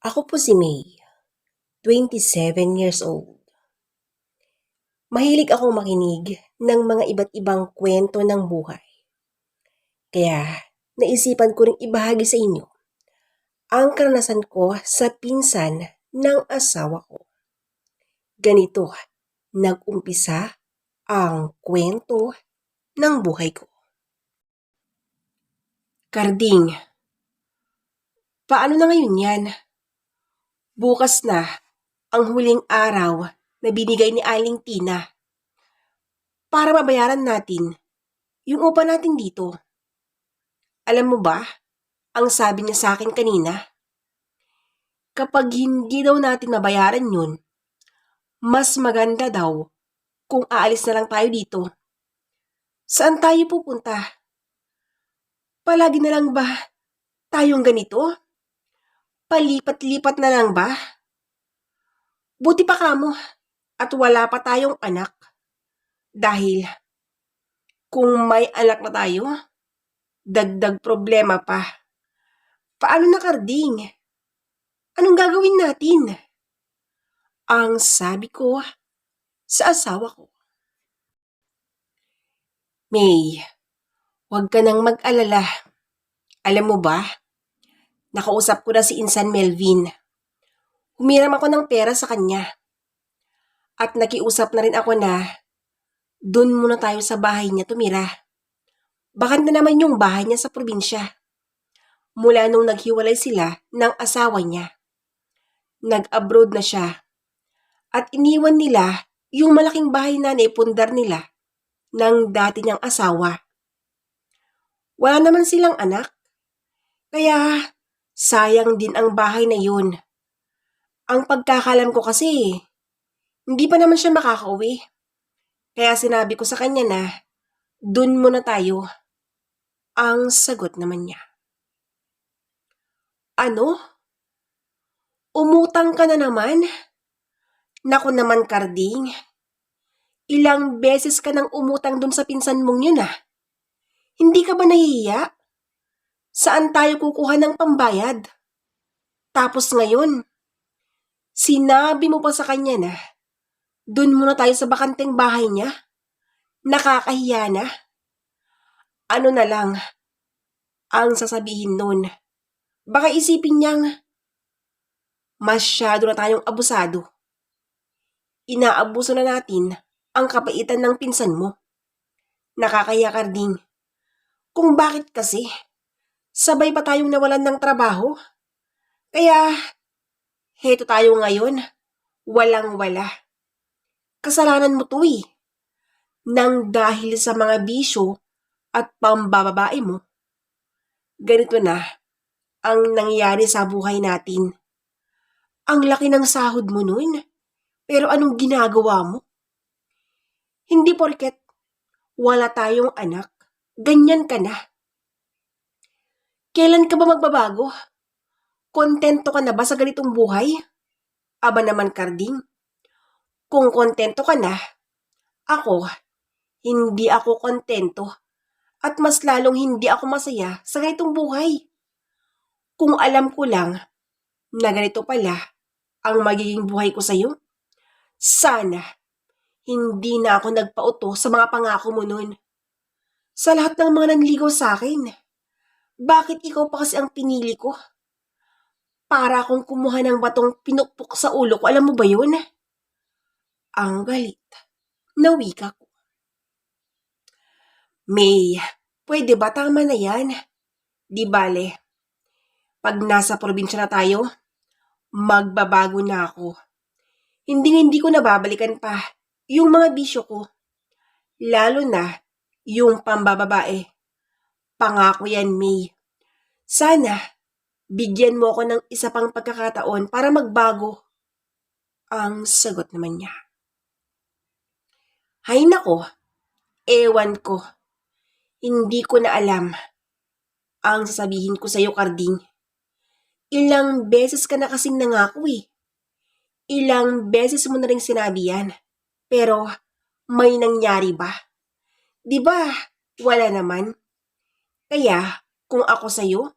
Ako po si May, 27 years old. Mahilig akong makinig ng mga iba't ibang kwento ng buhay. Kaya naisipan ko ring ibahagi sa inyo ang karanasan ko sa pinsan ng asawa ko. Ganito, nag-umpisa ang kwento ng buhay ko. Karding, paano na ngayon yan? Bukas na ang huling araw na binigay ni Aling Tina para mabayaran natin yung upa natin dito. Alam mo ba, ang sabi niya sa akin kanina, kapag hindi daw natin mabayaran yun, mas maganda daw kung aalis na lang tayo dito. Saan tayo pupunta? Palagi na lang ba tayong ganito? Palipat-lipat na lang ba? Buti pa kamo at wala pa tayong anak. Dahil kung may anak na tayo, dagdag problema pa. Paano na karding? Anong gagawin natin? Ang sabi ko sa asawa ko. May, huwag ka nang mag-alala. Alam mo ba, nakausap ko na si Insan Melvin. Humiram ako ng pera sa kanya. At nakiusap na rin ako na doon muna tayo sa bahay niya tumira. Baka na naman yung bahay niya sa probinsya. Mula nung naghiwalay sila ng asawa niya. Nag-abroad na siya. At iniwan nila yung malaking bahay na naipundar nila ng dati niyang asawa. Wala naman silang anak. Kaya sayang din ang bahay na yun. Ang pagkakalam ko kasi, hindi pa naman siya makakauwi. Kaya sinabi ko sa kanya na, dun muna tayo. Ang sagot naman niya. Ano? Umutang ka na naman? Naku naman, Karding. Ilang beses ka nang umutang dun sa pinsan mong yun ah. Hindi ka ba nahihiya? Saan tayo kukuha ng pambayad? Tapos ngayon, sinabi mo pa sa kanya na, dun muna tayo sa bakanteng bahay niya? Nakakahiya na? Ano na lang ang sasabihin nun? Baka isipin niyang masyado na tayong abusado. Inaabuso na natin ang kapaitan ng pinsan mo. Nakakaya Karding. Kung bakit kasi, sabay pa tayong nawalan ng trabaho. Kaya, heto tayo ngayon, walang-wala. Kasalanan mo to eh. Nang dahil sa mga bisyo at pambababae mo, ganito na ang nangyari sa buhay natin. Ang laki ng sahod mo nun, pero anong ginagawa mo? Hindi porket wala tayong anak, ganyan ka na. Kailan ka ba magbabago? Kontento ka na ba sa ganitong buhay? Aba naman, Karding. Kung kontento ka na, ako, hindi ako kontento. At mas lalong hindi ako masaya sa ganitong buhay. Kung alam ko lang na ganito pala ang magiging buhay ko sa'yo, sana hindi na ako nagpauto sa mga pangako mo nun. Sa lahat ng mga nanligaw sa akin, bakit ikaw pa kasi ang pinili ko? Para akong kumuha ng batong pinukpok sa ulo ko, alam mo ba yun? Ang galit. Nawika ko. May, pwede ba tama na yan? Di bale. Pag nasa probinsya na tayo, magbabago na ako. Hindi hindi ko nababalikan pa yung mga bisyo ko. Lalo na yung pambababae. Pangako yan, May. Sana, bigyan mo ako ng isa pang pagkakataon para magbago. Ang sagot naman niya. Hay nako, ewan ko. Hindi ko na alam ang sasabihin ko sa'yo, Karding. Ilang beses ka na kasing nangako eh. Ilang beses mo na rin sinabi yan. Pero, may nangyari ba? Di ba, wala naman. Kaya, kung ako sa'yo,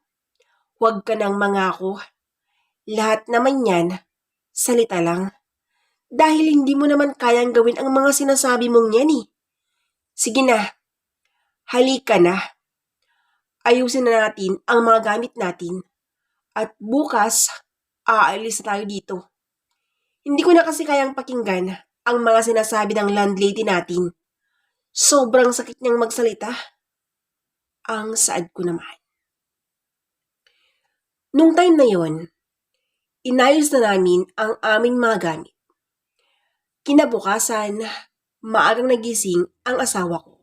huwag ka nang mangako. lahat naman yan, salita lang. Dahil hindi mo naman kayang gawin ang mga sinasabi mong yan eh. Sige na, halika na. Ayusin na natin ang mga gamit natin. At bukas, aalis na tayo dito. Hindi ko na kasi kayang pakinggan ang mga sinasabi ng landlady natin. Sobrang sakit niyang magsalita. Ang saad ko naman. Nung time na yon, inayos na namin ang aming mga gamit. Kinabukasan, maagang nagising ang asawa ko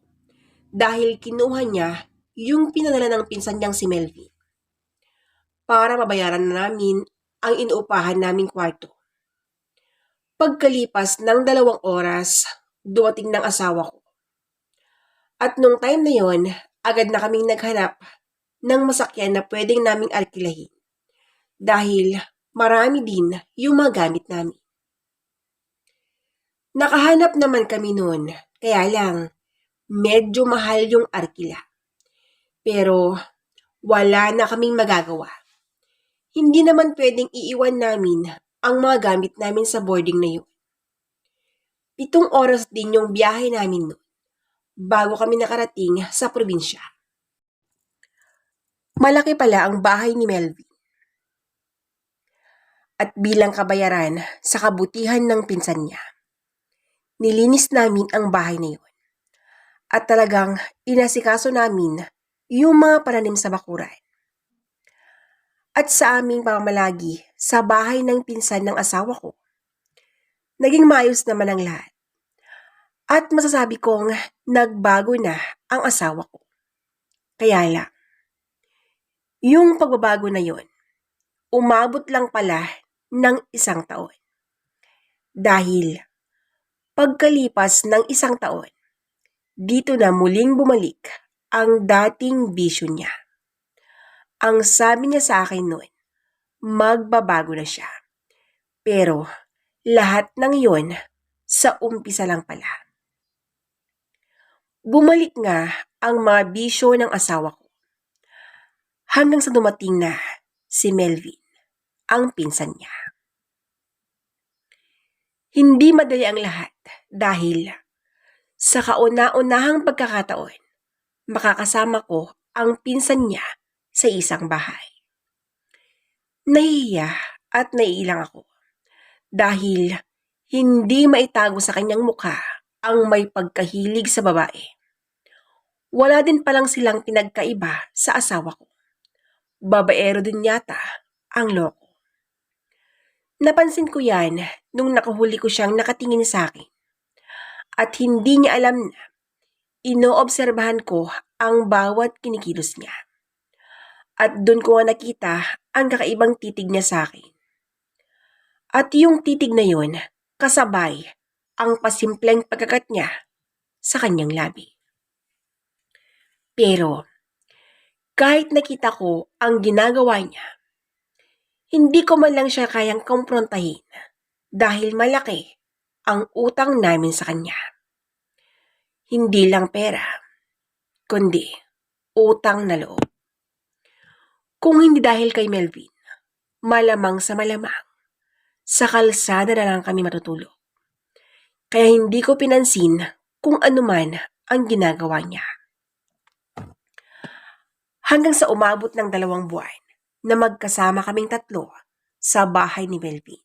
dahil kinuha niya yung pinadala ng pinsan niyang si Melvin para mabayaran na namin ang inuupahan naming kwarto. Pagkalipas ng dalawang oras, dumating ng asawa ko. At nung time na yon, agad na kaming naghanap ng masakyan na pwedeng naming arkilahin. Dahil marami din yung mga gamit namin. Nakahanap naman kami noon, kaya lang medyo mahal yung arkila. Pero wala na kaming magagawa. Hindi naman pwedeng iiwan namin ang mga gamit namin sa boarding na yun. Pitong oras din yung biyahe namin noon bago kami nakarating sa probinsya. Malaki pala ang bahay ni Melvin. At bilang kabayaran sa kabutihan ng pinsan niya, nilinis namin ang bahay na yun. At talagang inasikaso namin yung mga pananim sa bakuran. At sa aming pamamalagi sa bahay ng pinsan ng asawa ko, naging maayos naman ang lahat. At masasabi kong nagbago na ang asawa ko. Kaya lang, yung pagbabago na yon, umabot lang pala ng isang taon. Dahil pagkalipas ng isang taon, dito na muling bumalik ang dating bisyo niya. Ang sabi niya sa akin noon, magbabago na siya. Pero lahat ng yon sa umpisa lang pala. Bumalik nga ang mga bisyo ng asawa ko. Hanggang sa dumating na si Melvin, ang pinsan niya. Hindi madali ang lahat dahil sa kauna-unahang pagkakataon, makakasama ko ang pinsan niya sa isang bahay. Nahihiya at naiilang ako dahil hindi maitago sa kanyang mukha ang may pagkahilig sa babae. Wala din palang silang pinagkaiba sa asawa ko. Babaero din yata ang loko. Napansin ko yan nung nakahuli ko siyang nakatingin sa akin. At hindi niya alam na inoobserbahan ko ang bawat kinikilos niya. At doon ko nga nakita ang kakaibang titig niya sa akin. At yung titig na yun, kasabay ang pasimpleng pagkakat niya sa kanyang labi. Pero, kahit nakita ko ang ginagawa niya, hindi ko man lang siya kayang komprontahin dahil malaki ang utang namin sa kanya. Hindi lang pera, kundi utang na loob. Kung hindi dahil kay Melvin, malamang sa malamang, sa kalsada na lang kami matutulog. Kaya hindi ko pinansin kung ano man ang ginagawa niya. Hanggang sa umabot ng dalawang buwan na magkasama kaming tatlo sa bahay ni Melvin.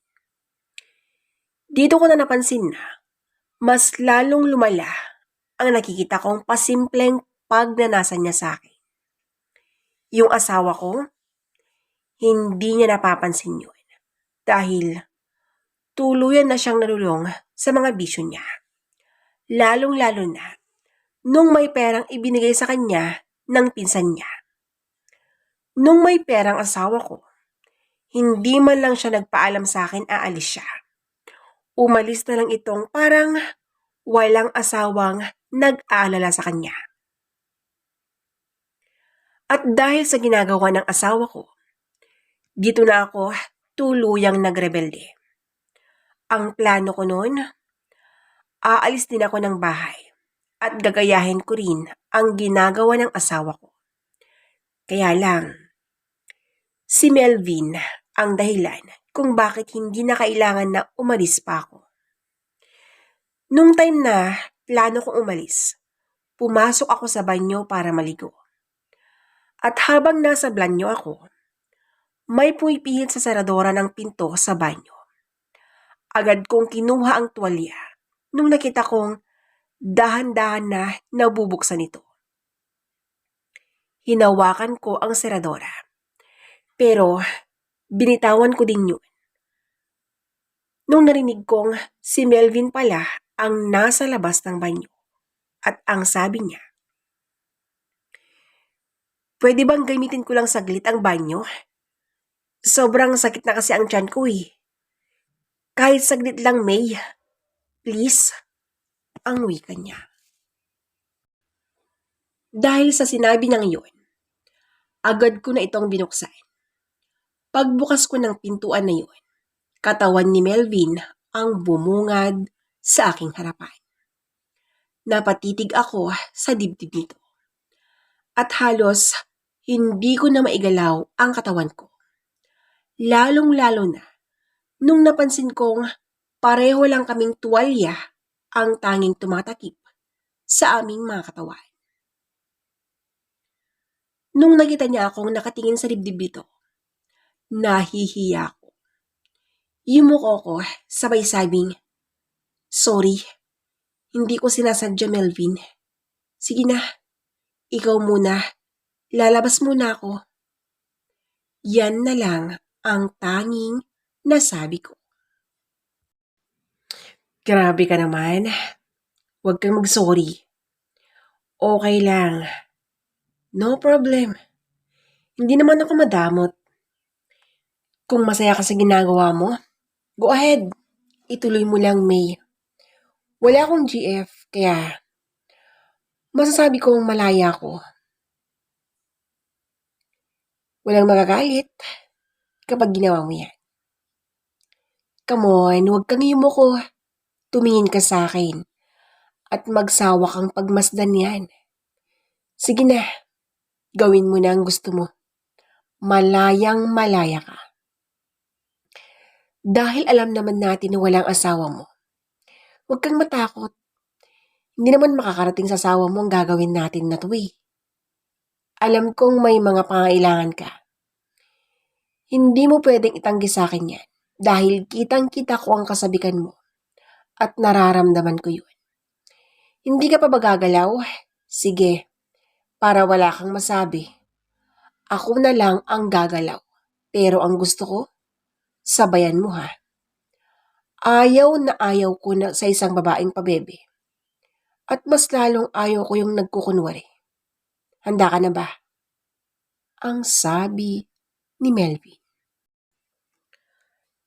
Dito ko na napansin na mas lalong lumala ang nakikita kong pasimpleng pagnanasan niya sa akin. Yung asawa ko, hindi niya napapansin yun dahil tuluyan na siyang nalulong sa mga bisyo niya. Lalong-lalo na nung may perang ibinigay sa kanya ng pinsan niya. Nung may perang asawa ko, hindi man lang siya nagpaalam sa akin aalis siya. Umalis na lang itong parang walang asawang nag-aalala sa kanya. At dahil sa ginagawa ng asawa ko, dito na ako tuluyang nagrebelde. Ang plano ko noon, aalis din ako ng bahay at gagayahin ko rin ang ginagawa ng asawa ko. Kaya lang, si Melvin ang dahilan kung bakit hindi na kailangan na umalis pa ako. Nung time na plano kong umalis, pumasok ako sa banyo para maligo. At habang nasa banyo ako, may pumipihit sa saradora ng pinto sa banyo. Agad kong kinuha ang tuwalya nung nakita kong dahan-dahan na nabubuksan ito. Hinawakan ko ang seradora. Pero binitawan ko din yun. Nung narinig kong si Melvin pala ang nasa labas ng banyo. At ang sabi niya, Pwede bang gamitin ko lang saglit ang banyo? Sobrang sakit na kasi ang tiyan ko eh. Kahit saglit lang, May. Please. Ang wika niya. Dahil sa sinabi niyang yun, agad ko na itong binuksan. Pagbukas ko ng pintuan na yun, katawan ni Melvin ang bumungad sa aking harapan. Napatitig ako sa dibdib nito. At halos hindi ko na maigalaw ang katawan ko. Lalong-lalo na nung napansin kong pareho lang kaming tuwalya ang tanging tumatakip sa aming mga katawan. Nung nakita niya akong nakatingin sa dibdib nito, nahihiya ako. Yumuko ko sabay sabing, Sorry, hindi ko sinasadya Melvin. Sige na, ikaw muna, lalabas muna ako. Yan na lang ang tanging nasabi ko. Grabe ka naman. Huwag kang mag-sorry. Okay lang. No problem. Hindi naman ako madamot. Kung masaya ka sa ginagawa mo, go ahead. Ituloy mo lang, May. Wala akong GF, kaya masasabi kong malaya ako. Walang magagalit kapag ginawa mo yan. Come on, huwag kang yumuko. Tumingin ka sa akin at magsawa kang pagmasdan yan. Sige na, gawin mo na ang gusto mo. Malayang malaya ka. Dahil alam naman natin na walang asawa mo, huwag kang matakot. Hindi naman makakarating sa asawa mo ang gagawin natin na to eh. Alam kong may mga pangailangan ka. Hindi mo pwedeng itanggi sa akin yan dahil kitang-kita ko ang kasabikan mo at nararamdaman ko yun. Hindi ka pa ba gagalaw? Sige, para wala kang masabi. Ako na lang ang gagalaw. Pero ang gusto ko, sabayan mo ha. Ayaw na ayaw ko na sa isang babaeng pabebe. At mas lalong ayaw ko yung nagkukunwari. Handa ka na ba? Ang sabi ni Melvin.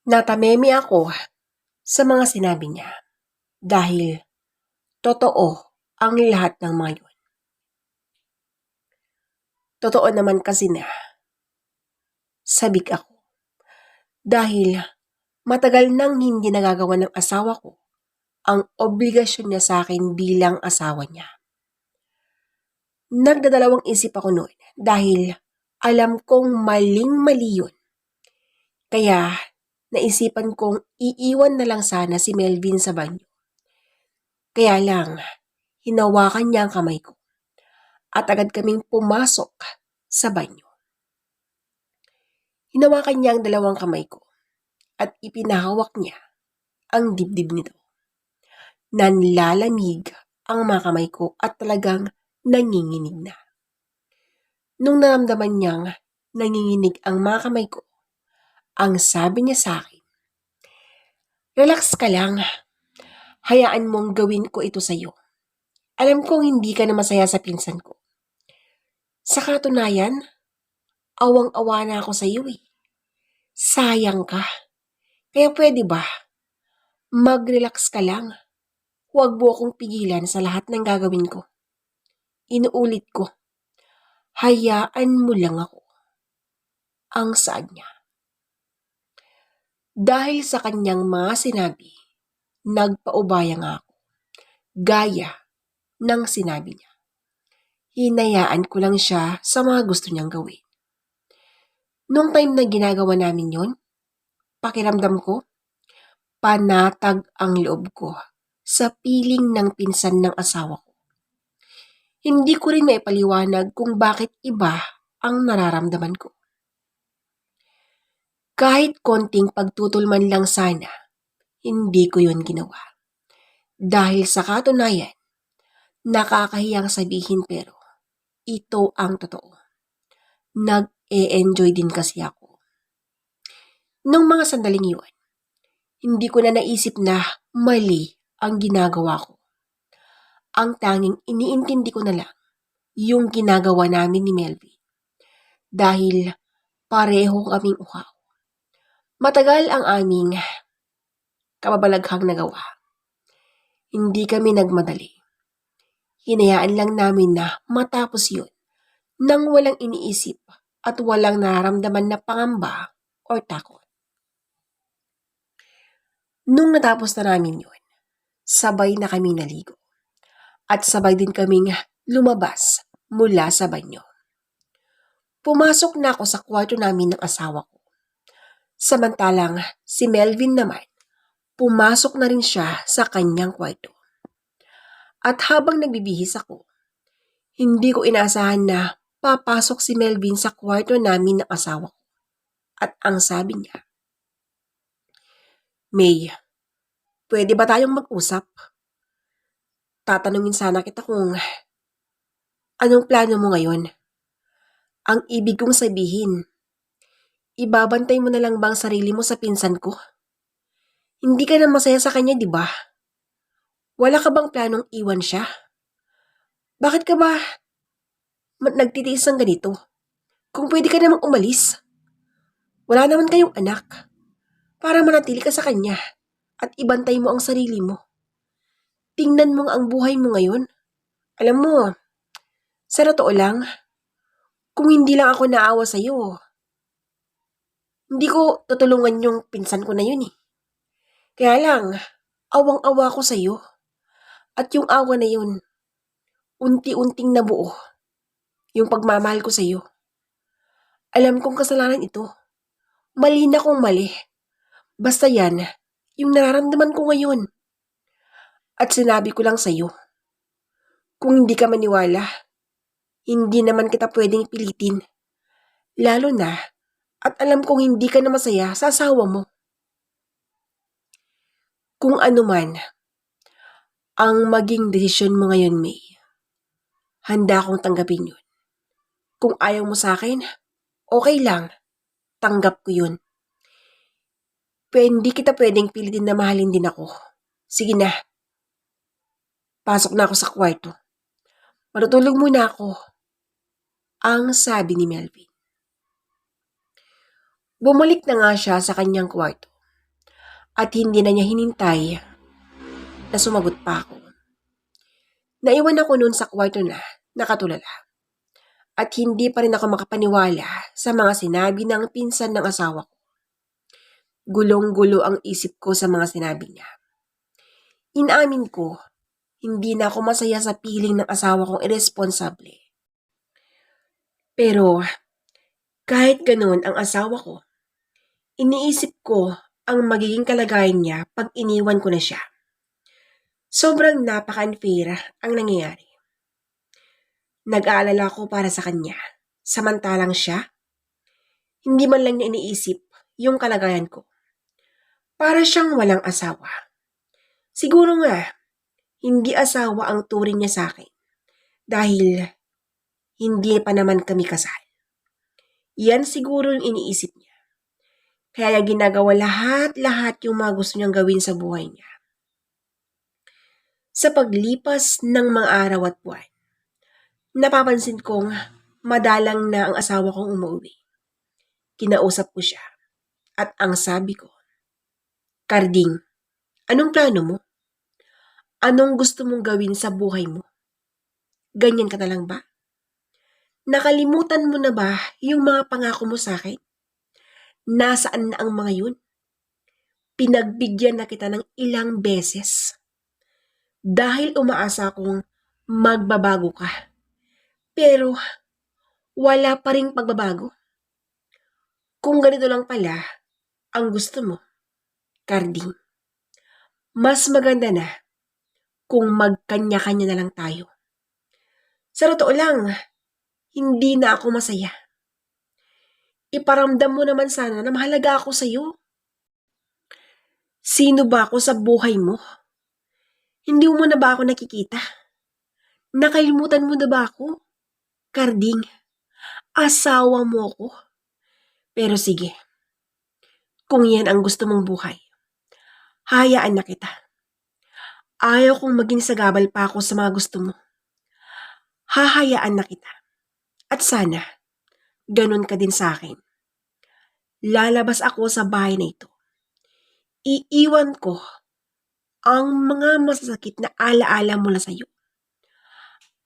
Natamemi ako sa mga sinabi niya dahil totoo ang lahat ng mga yun. Totoo naman kasi na sabik ako dahil matagal nang hindi nagagawa ng asawa ko ang obligasyon niya sa akin bilang asawa niya. Nagdadalawang isip ako noon dahil alam kong maling-mali yun. Kaya naisipan kong iiwan na lang sana si Melvin sa banyo. Kaya lang, hinawakan niya ang kamay ko at agad kaming pumasok sa banyo. Hinawakan niya ang dalawang kamay ko at ipinahawak niya ang dibdib nito. Nanlalamig ang mga kamay ko at talagang nanginginig na. Nung naramdaman niyang nanginginig ang mga kamay ko, ang sabi niya sa akin, Relax ka lang. Hayaan mong gawin ko ito sa iyo. Alam kong hindi ka na masaya sa pinsan ko. Sa katunayan, awang-awa na ako sa iyo eh. Sayang ka. Kaya pwede ba? Mag-relax ka lang. Huwag mo akong pigilan sa lahat ng gagawin ko. Inuulit ko. Hayaan mo lang ako. Ang saad niya. Dahil sa kanyang mga sinabi, nagpaubaya nga ako. Gaya ng sinabi niya. Hinayaan ko lang siya sa mga gusto niyang gawin. Nung time na ginagawa namin yon, pakiramdam ko, panatag ang loob ko sa piling ng pinsan ng asawa ko. Hindi ko rin maipaliwanag kung bakit iba ang nararamdaman ko. Kahit konting pagtutol man lang sana, hindi ko yon ginawa. Dahil sa katunayan, nakakahiyang sabihin pero ito ang totoo. Nag-e-enjoy din kasi ako. Nung mga sandaling yun, hindi ko na naisip na mali ang ginagawa ko. Ang tanging iniintindi ko na lang yung ginagawa namin ni Melvin. Dahil pareho kaming uhaw. Matagal ang aming kababalaghang nagawa. Hindi kami nagmadali. Hinayaan lang namin na matapos yun nang walang iniisip at walang nararamdaman na pangamba or takot. Nung natapos na namin yun, sabay na kami naligo. At sabay din kaming lumabas mula sa banyo. Pumasok na ako sa kwarto namin ng asawa ko. Samantalang si Melvin naman, pumasok na rin siya sa kanyang kwarto. At habang nagbibihis ako, hindi ko inaasahan na papasok si Melvin sa kwarto namin ng asawa ko. At ang sabi niya, May, pwede ba tayong mag-usap? Tatanungin sana kita kung anong plano mo ngayon? Ang ibig kong sabihin, ibabantay mo na lang ba ang sarili mo sa pinsan ko? Hindi ka na masaya sa kanya, di ba? Wala ka bang planong iwan siya? Bakit ka ba nagtitiis ng ganito? Kung pwede ka namang umalis. Wala naman kayong anak. Para manatili ka sa kanya at ibantay mo ang sarili mo. Tingnan mo ang buhay mo ngayon. Alam mo, sa totoo lang, kung hindi lang ako naawa sa'yo, hindi ko tutulungan yung pinsan ko na yun eh. Kaya lang, awang-awa ko sa'yo. At yung awa na yun, unti-unting nabuo. Yung pagmamahal ko sa'yo. Alam kong kasalanan ito. Mali na kong mali. Basta yan, yung nararamdaman ko ngayon. At sinabi ko lang sa'yo, kung hindi ka maniwala, hindi naman kita pwedeng pilitin. Lalo na, at alam kong hindi ka na masaya sa asawa mo. Kung ano man, ang maging desisyon mo ngayon, May, handa akong tanggapin yun. Kung ayaw mo sa akin, okay lang. Tanggap ko yun. Pero hindi kita pwedeng pilitin na mahalin din ako. Sige na. Pasok na ako sa kwarto. Matutulog muna ako. Ang sabi ni Melvin. Bumalik na nga siya sa kanyang kwarto. At hindi na niya hinintay na sumagot pa ako. Naiwan ako noon sa kwarto na nakatulala. At hindi pa rin ako makapaniwala sa mga sinabi ng pinsan ng asawa ko. Gulong-gulo ang isip ko sa mga sinabi niya. Inamin ko, hindi na ako masaya sa piling ng asawa kong irresponsable. Pero, kahit ganun ang asawa ko, iniisip ko ang magiging kalagayan niya pag iniwan ko na siya. Sobrang napaka-unfair ang nangyayari. Nag-aalala ko para sa kanya, samantalang siya, hindi man lang niya iniisip yung kalagayan ko. Para siyang walang asawa. Siguro nga, hindi asawa ang turing niya sa akin. Dahil hindi pa naman kami kasal. Yan siguro yung iniisip niya. Kaya ginagawa lahat-lahat yung mga gusto niyang gawin sa buhay niya. Sa paglipas ng mga araw at buwan, napapansin kong madalang na ang asawa kong umuwi. Kinausap ko siya. At ang sabi ko, Karding, anong plano mo? Anong gusto mong gawin sa buhay mo? Ganyan ka na lang ba? Nakalimutan mo na ba yung mga pangako mo sa akin? Nasaan na ang mga yun? Pinagbigyan na kita ng ilang beses. Dahil umaasa akong magbabago ka. Pero wala pa ring pagbabago. Kung ganito lang pala ang gusto mo, Carding, mas maganda na kung magkanya-kanya na lang tayo. Sa totoo lang, hindi na ako masaya. Iparamdam mo naman sana na mahalaga ako sa'yo. Sino ba ako sa buhay mo? Hindi mo na ba ako nakikita? Nakalimutan mo na ba ako? Carding, asawa mo ako. Pero sige, kung yan ang gusto mong buhay, hayaan na kita. Ayaw kong maging sagabal pa ako sa mga gusto mo. Hahayaan na kita. At sana, ganun ka din sa akin. Lalabas ako sa bahay na ito. Iiwan ko ang mga masasakit na alaala mula sa'yo.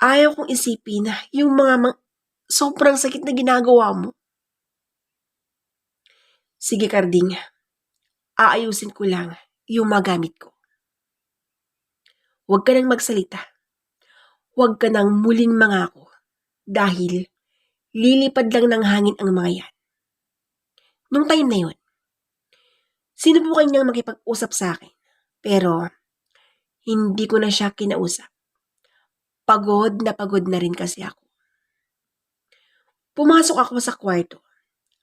Ayaw kong isipin na yung mga mang- sobrang sakit na ginagawa mo. Sige, Carding. Aayusin ko lang yung magamit ko. Huwag ka nang magsalita. Huwag ka nang muling mangako. Dahil lilipad lang ng hangin ang mga yan. Nung time na yun, sinubukan niyang makipag-usap sa akin. Pero, hindi ko na siya kinausap. Pagod na pagod na rin kasi ako. Pumasok ako sa kwarto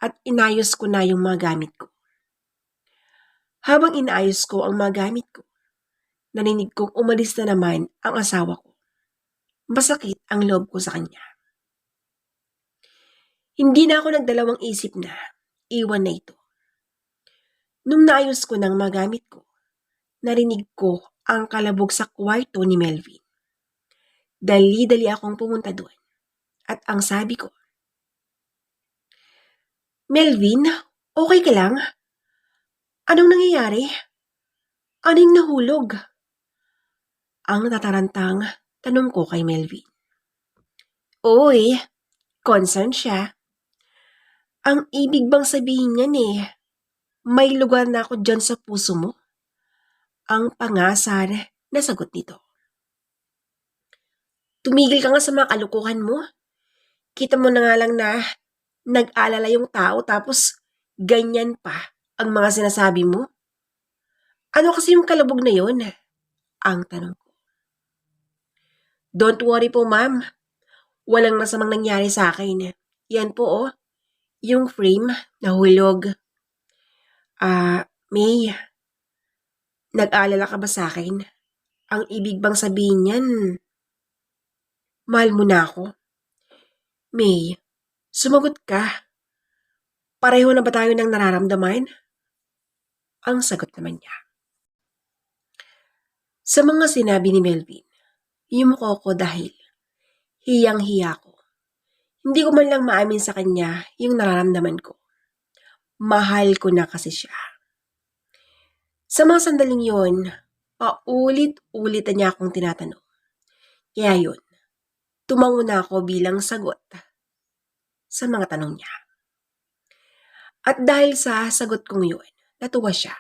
at inayos ko na yung mga gamit ko. Habang inaayos ko ang mga gamit ko, narinig kong umalis na naman ang asawa ko. Masakit ang loob ko sa kanya. Hindi na ako nagdalawang isip na iwan na ito. Nung naayos ko ng mga gamit ko, narinig ko ang kalabog sa kwarto ni Melvin. Dali-dali akong pumunta doon. At ang sabi ko, Melvin, okay ka lang? Anong nangyayari? Anong nahulog? Ang tatarantang tanong ko kay Melvin. Oy, concern siya. Ang ibig bang sabihin niyan eh, may lugar na ako dyan sa puso mo? Ang pangasar na sagot nito. Tumigil ka nga sa mga kalukuhan mo. Kita mo na nga lang na nag-alala yung tao tapos ganyan pa ang mga sinasabi mo. Ano kasi yung kalabog na yon? Ang tanong ko. Don't worry po ma'am. Walang masamang nangyari sa akin. Yan po oh. Yung frame nahulog. Ah, May. Nag-alala ka ba sa akin? Ang ibig bang sabihin niyan, mahal mo na ako? May, sumagot ka. Pareho na ba tayo ng nararamdaman? Ang sagot naman niya. Sa mga sinabi ni Melvin, yumuko ko dahil hiyang-hiya ko. Hindi ko man lang maamin sa kanya yung nararamdaman ko. Mahal ko na kasi siya. Sa mga sandaling yon, paulit-ulit niya akong tinatanong. Kaya yun, tumango na ako bilang sagot sa mga tanong niya. At dahil sa sagot kong yun, natuwa siya.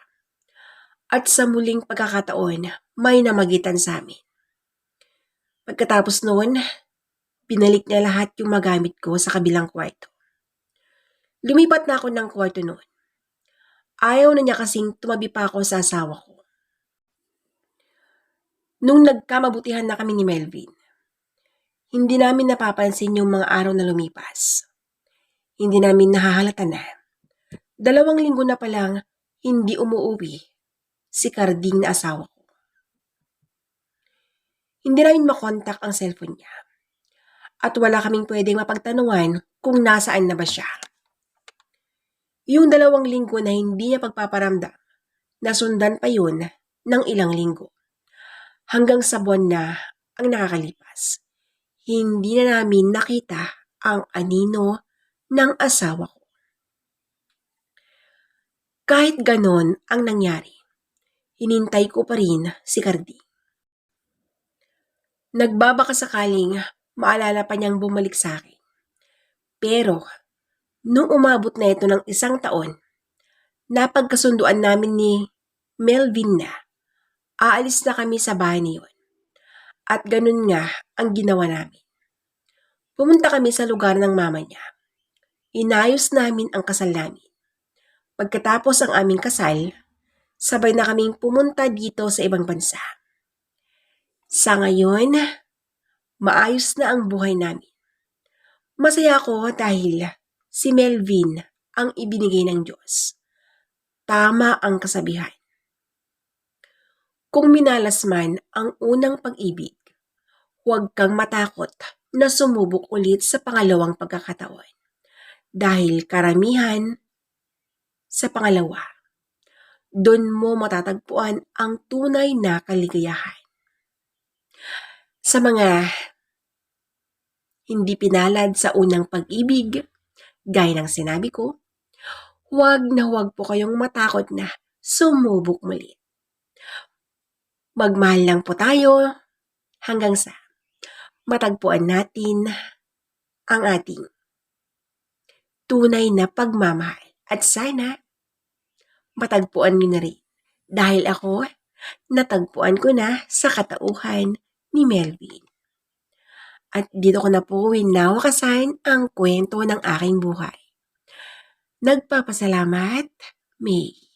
At sa muling pagkakataon, may namagitan sa amin. Pagkatapos noon, pinalik niya lahat yung magamit ko sa kabilang kwarto. Lumipat na ako ng kwarto noon. Ayaw na niya kasing tumabi pa ako sa asawa ko. Nung nagkamabutihan na kami ni Melvin, hindi namin napapansin yung mga araw na lumipas. Hindi namin nahahalata na. Dalawang linggo na palang hindi umuuwi si Carding na asawa ko. Hindi namin makontak ang cellphone niya. At wala kaming pwedeng mapagtanungan kung nasaan na ba siya. Yung dalawang linggo na hindi niya pagpaparamdam, nasundan pa yun ng ilang linggo. Hanggang sa buwan na ang nakakalipas. Hindi na namin nakita ang anino ng asawa ko. Kahit ganon ang nangyari, hinintay ko pa rin si Cardi. Nagbabaka sakaling maalala pa niyang bumalik sa akin. Pero, nung umabot na ito ng isang taon, napagkasunduan namin ni Melvin na aalis na kami sa bahay niyon. At ganun nga ang ginawa namin. Pumunta kami sa lugar ng mama niya. Inayos namin ang kasal namin. Pagkatapos ang aming kasal, sabay na kaming pumunta dito sa ibang bansa. Sa ngayon, maayos na ang buhay namin. Masaya ako dahil si Melvin ang ibinigay ng Diyos. Tama ang kasabihan. Kung minalas man ang unang pag-ibig, huwag kang matakot na sumubok ulit sa pangalawang pagkakataon. Dahil karamihan sa pangalawa, doon mo matatagpuan ang tunay na kaligayahan. Sa mga hindi pinalad sa unang pag-ibig, gaya ng sinabi ko, huwag na huwag po kayong matakot na sumubok muli. Magmahal lang po tayo hanggang sa matagpuan natin ang ating tunay na pagmamahal. At sana matagpuan niyo na rin. Dahil ako, natagpuan ko na sa katauhan ni Melvin. At dito ko na po winawakasan ang kwento ng aking buhay. Nagpapasalamat, May.